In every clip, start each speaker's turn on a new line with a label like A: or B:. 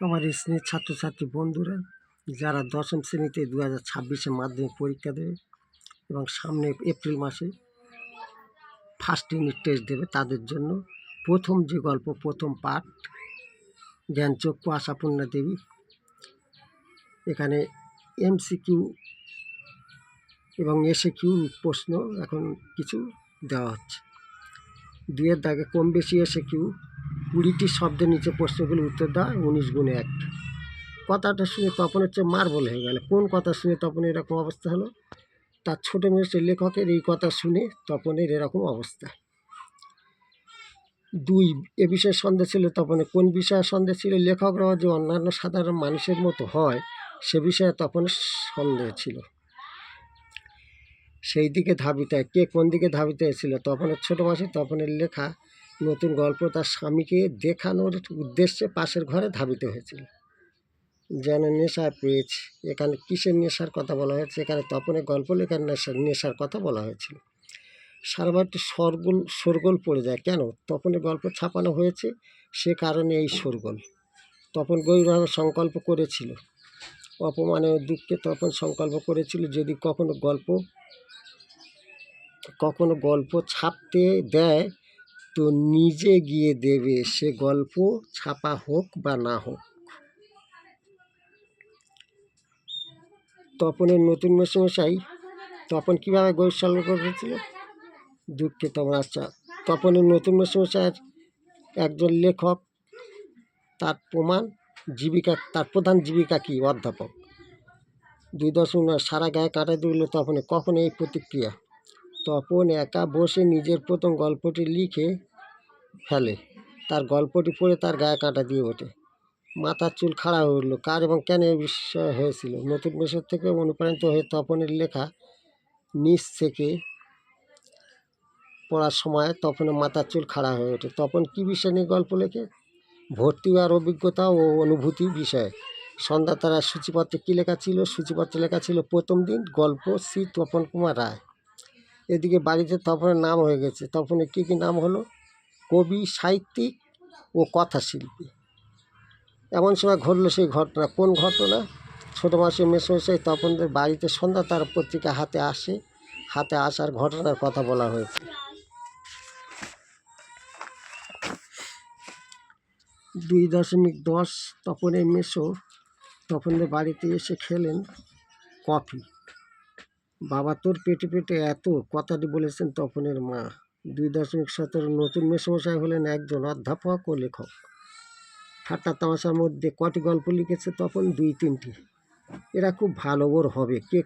A: আমার স্নেহের ছাত্রছাত্রী বন্ধুরা, যারা দশম শ্রেণীতে দু হাজার ছাব্বিশে মাধ্যমিক পরীক্ষা দেবে এবং সামনে এপ্রিল মাসে ফার্স্ট ইউনিট টেস্ট দেবে তাদের জন্য প্রথম যে গল্প, প্রথম পাঠ জ্ঞানচক্ষু আশাপূর্ণা দেবী, এখানে এমসিকিউ এবং এসে কিউ প্রশ্ন এখন কিছু দেওয়া হচ্ছে। দুয়ের দাগে কম বেশি এসে কিউ কুড়িটি শব্দের নিচে প্রশ্নগুলি উত্তর দেওয়া উনিশ গুণে এক। কথাটা শুনে তপন হচ্ছে মার্বল হয়ে গেল। কোন কথা শুনে তপন এরকম অবস্থা হলো? তার ছোটো মেয়েছে লেখকের এই কথা শুনে তপনের এরকম অবস্থা। দুই, এ বিষয়ে সন্দেহ ছিল তপনের। কোন বিষয়ে সন্দেহ ছিল? লেখকরাও যে অন্যান্য সাধারণ মানুষের মতো হয়, সে বিষয়ে তপনের সন্দেহ ছিল। সেই দিকে ধাবিত কে কোন দিকে ধাবিত হয়েছিল? তপনের ছোটো মাসি, তপনের লেখা নতুন গল্প তার স্বামীকে দেখানোর উদ্দেশ্যে পাশের ঘরে ধাবিত হয়েছিল। যেন নেশা পেয়েছে। এখানে কিসের নেশার কথা বলা হয়েছে? এখানে তপনের গল্প লেখার নেশার নেশার কথা বলা হয়েছিল। সারাবারটি সরগোল সরগোল পড়ে যায়। কেন? তপনের গল্প ছাপানো হয়েছে সে কারণে এই সরগোল। তপন গভীরভাবে সংকল্প করেছিল। অপমানে দুঃখে তপন সংকল্প করেছিল যদি কখনো গল্প কখনো গল্প ছাপতে দেয় তো নিজে গিয়ে দেবে, সে গল্প ছাপা হোক বা না হোক। তপনের নতুন মেসমশাই, তপন কীভাবে গৈশাল করেছিল? দুঃখে তপন আচ্ছা তপনের নতুন মেসমশাইয়ের একজন লেখক, তার প্রমাণ, জীবিকা, তার প্রধান জীবিকা কি? অধ্যাপক। দুই দশমিক সারা গায়ে কাটা দিল তখন কখন এই প্রতিক্রিয়া? তপন একা বসে নিজের প্রথম গল্পটি লিখে ফেলে। তার গল্পটি পড়ে তার গায়ে কাঁটা দিয়ে ওঠে। মাথার চুল খাড়া হয়ে উঠল। কার এবং কেন এই বিষয় হয়েছিল? নতুন বিষয় থেকে অনুপ্রাণিত হয়ে তপনের লেখা নিচ থেকে পড়ার সময় তপনের মাথার চুল খাড়া হয়ে ওঠে। তপন কী বিষয় নিয়ে গল্প লেখে? ভর্তি হওয়ার অভিজ্ঞতা ও অনুভূতি বিষয়ে। সন্ধ্যা তারা সূচিপত্রে কী লেখা ছিল? সূচিপত্রে লেখা ছিল, প্রথম দিন গল্প শ্রী তপন কুমার রায়। এদিকে বাড়িতে তপনের নাম হয়ে গেছে। তপনের কী কী নাম হলো? কবি, সাহিত্যিক ও কথাশিল্পী। এমন সময় ঘটলো সেই ঘটনা। কোন ঘটনা? ছোটো মাসে মেসমশাই তপনদের বাড়িতে সন্ধ্যা তার পত্রিকা হাতে আসে। হাতে আসার ঘটনার কথা বলা হয়েছে। দুই দশমিক দশ তপনের মেসো তপনদের বাড়িতে এসে খেলেন কফি। বাবা তোর পেটে পেটে এত কথাটি বলেছেন তপনের মা। দুই দশমিক সতেরো নতুন মেসমশাই হলেন একজন অধ্যাপক ও লেখক। ঠাট্টা তামাশার মধ্যে কটি গল্প লিখেছে তখন দুই তিনটি। এরা খুব ভালো ওর হবে। কে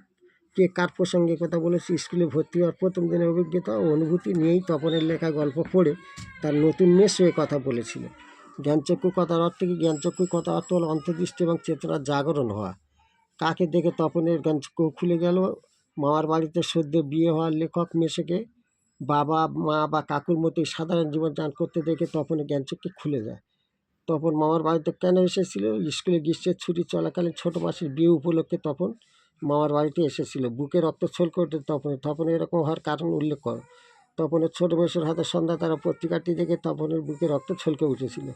A: কে কার প্রসঙ্গে কথা বলেছে, স্কুলে ভর্তি হওয়ার প্রথম দিনের অভিজ্ঞতা ও অনুভূতি নিয়েই তপনের লেখা গল্প পড়ে তার নতুন মেস হয়ে কথা বলেছিল। জ্ঞানচক্ষু কথার অর্থ কি? জ্ঞানচক্ষু কথা অর্থ হল অন্তর্দৃষ্টি এবং চেতনার জাগরণ হওয়া। কাকে দেখে তপনের জ্ঞানচক্ষু খুলে গেল? মামার বাড়িতে সদ্য বিয়ে হওয়ার লেখক মেসেকে বাবা, মা বা কাকুর মতোই সাধারণ জীবন যান করতে দেখে তপনের জ্ঞানচক্ষু খুলে যায়। তখন মামার বাড়িতে কেন এসেছিল? স্কুলে গ্রীষ্মের ছুটি চলাকালীন ছোটো মাসির বিয়ে উপলক্ষে তপন মামার বাড়িতে এসেছিল। বুকে রক্ত ছলকে ওঠে তপন তপন এরকম হওয়ার কারণ উল্লেখ কর। তপনের ছোটো মেসের হাতে সন্ধ্যা তারা পত্রিকাটি দেখে তপনের বুকে রক্ত ছলকে উঠেছিল।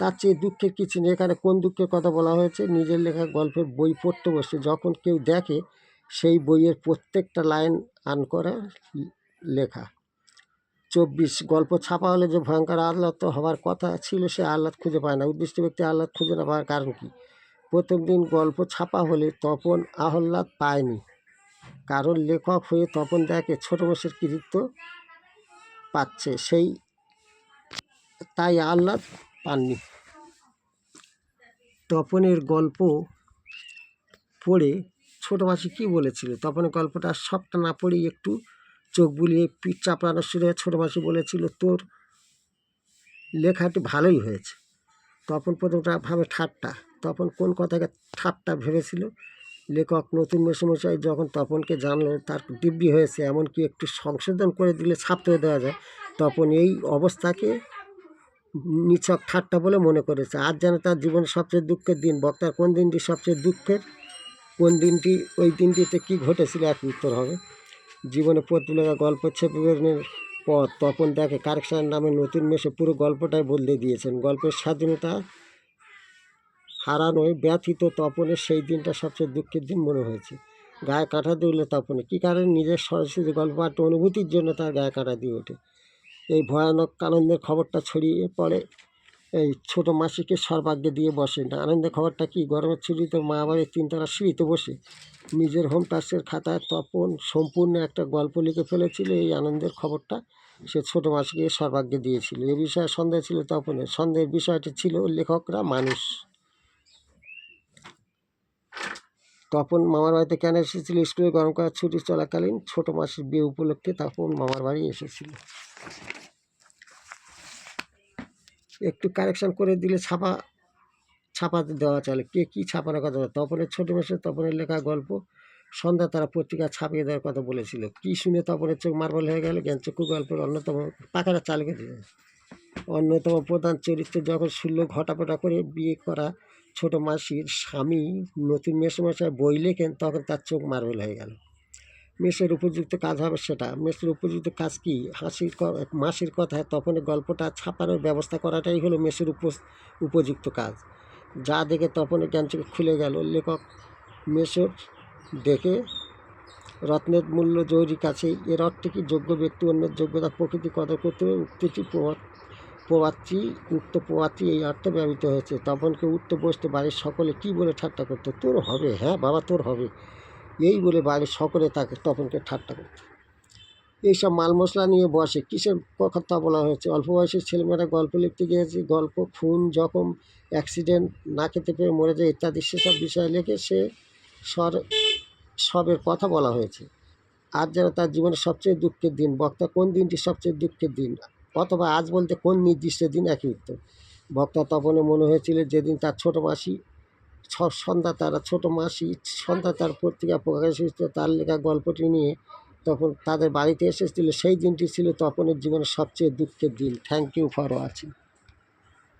A: তার চেয়ে দুঃখের কিছু নেই। এখানে কোন দুঃখের কথা বলা হয়েছে? নিজের লেখা গল্পের বই পড়তে বসে। যখন কেউ দেখে সেই বইয়ের প্রত্যেকটা লাইন আন করা লেখা। চব্বিশ গল্প ছাপা হলে যে ভয়ঙ্কর আহ্লাদ তো হওয়ার কথা ছিল, সে আহ্লাদ খুঁজে পায় না। উদ্দিষ্ট ব্যক্তি আহ্লাদ খুঁজে না পাওয়ার কারণ কি? প্রথম দিন গল্প ছাপা হলে তপন আহ্লাদ পায়নি। কারণ লেখক হয়ে তপন দেখে ছোটো বয়সের কৃতিত্ব পাচ্ছে, সেই তাই আহ্লাদ পাননি। তপনের গল্প পড়ে ছোটো মাসি কী বলেছিল? তপনের গল্পটা সবটা না পড়েই একটু চোখ বুলিয়ে পিঠ চাপড়ানো শুরু হয়ে ছোটো মাসি বলেছিল, তোর লেখাটি ভালোই হয়েছে। তখন প্রথমটা ভাবে ঠাট্টা। তখন কোন কথাকে ঠাট্টা ভেবেছিল? লেখক নতুন মেসমশাই যখন তপনকে জানলো তার দিব্যি হয়েছে, এমনকি একটু সংশোধন করে দিলে ছাপতে দেওয়া যায় তখন এই অবস্থাকে নিছক ঠাট্টা বলে মনে করেছে। আজ যেন তার জীবনের সবচেয়ে দুঃখের দিন। বক্তার কোন দিনটি সবচেয়ে দুঃখের? কোন দিনটি, ওই দিনটিতে কী ঘটেছিল এক উত্তর হবে। জীবনে পত্রিকা গল্প ছেপে বেরোনোর পর তখন দেখে কারেকশনের নামে নতুন মেশে পুরো গল্পটাই বদলে দিয়েছেন। গল্পের স্বাধীনতা হারানোয় ব্যথিত তপনের সেই দিনটা সবচেয়ে দুঃখের দিন মনে হয়েছে। গায়ে কাঁটা দিলে তপনে কী কারণে নিজের সরাসরি গল্প একটা অনুভূতির জন্য তার গায়ে কাঁটা দিয়ে ওঠে? এই ভয়ানক আনন্দের খবরটা ছড়িয়ে পড়ে এই ছোটো মাসিকে সর্বাগ্যে দিয়ে বসে। না, আনন্দের খবরটা কি? গরমের ছুটিতে মা বাড়ির তিনতলা সিঁড়িতে বসে। নিজের হোম টাস্কের খাতায় তপন সম্পূর্ণ একটা গল্প লিখে ফেলেছিল। এই আনন্দের খবরটা সে ছোটো মাসিকে সর্বাগ্যে দিয়েছিল। এ বিষয়ে সন্দেহ ছিল তপনের। সন্দেহের বিষয়টি ছিল লেখকরা মানুষ। তপন মামার বাড়িতে কেন এসেছিল? স্কুলে গরম করার ছুটি চলাকালীন ছোটো মাসির বিয়ে উপলক্ষে তপন মামার বাড়ি এসেছিল। একটু কারেকশন করে দিলে ছাপা ছাপাতে দেওয়া চলে। কে কী ছাপানোর কথা তপনের ছোটো মাসে তপনের লেখা গল্প, সন্ধ্যা তারা পত্রিকা ছাপিয়ে দেওয়ার কথা বলেছিল। কী শুনে তপনের চোখ মার্বল হয়ে গেল? জ্ঞানচক্ষু গল্পের অন্যতম পাখাটা চালু করে দিল। অন্যতম প্রধান চরিত্র যখন শুনল ঘটাপটা করে বিয়ে করা ছোট মাসির স্বামী নতুন মেসোমশাই বই লেখেন, তখন তার চোখ মার্বেল হয়ে গেল। মেসের উপযুক্ত কাজ হবে সেটা। মেসের উপযুক্ত কাজ কি? হাসির মাসির কথায় তখন গল্পটা ছাপানোর ব্যবস্থা করাটাই হলো মেসের উপযুক্ত কাজ। যা দেখে তপনের চোখ খুলে গেল। লেখক মেসর দেখে রত্নের মূল্য জরুরি কাছে এর অর্থ কি যোগ্য ব্যক্তি, অন্যের যোগ্যতা, প্রকৃতি, কদর করতে হবে, উক্তিটি প্রবাদ প্রবাদটি, উক্ত প্রবাদটি এই অর্থে ব্যবহৃত হয়েছে। তপনকে উঠতে বসতে বাড়ির সকলে কি বলে ঠাট্টা করতো? তোর হবে হ্যাঁ বাবা তোর হবে। এই বলে বাড়ির সকলে তাকে তপনকে ঠাট্টা করত। এইসব মাল মশলা নিয়ে বসে। কিসের কথা বলা হয়েছে? অল্প বয়সের ছেলেমেয়েরা গল্প লিখতে গিয়েছে। গল্প, খুন, জখম, অ্যাক্সিডেন্ট, না খেতে পেয়ে মরে যায় ইত্যাদি। সেসব বিষয় লিখে সে সর সবের কথা বলা হয়েছে। আজ যেন তার জীবনের সবচেয়ে দুঃখের দিন। বক্তা, কোন দিনটি সবচেয়ে দুঃখের দিন? অথবা আজ বলতে কোন নির্দিষ্ট দিন একই উত্তর? বক্তা তপনে মনে হয়েছিল যেদিন তার ছোট মাসি সন্ধ্যা তারা ছোট মাসি, সন্ধ্যা তার পত্রিকা প্রকাশ হয়েছিল, তার লেখা গল্পটি নিয়ে তখন তাদের বাড়িতে এসেছিল। সেই দিনটি ছিল তপনের জীবনের সবচেয়ে দুঃখের দিন। Thank you for watching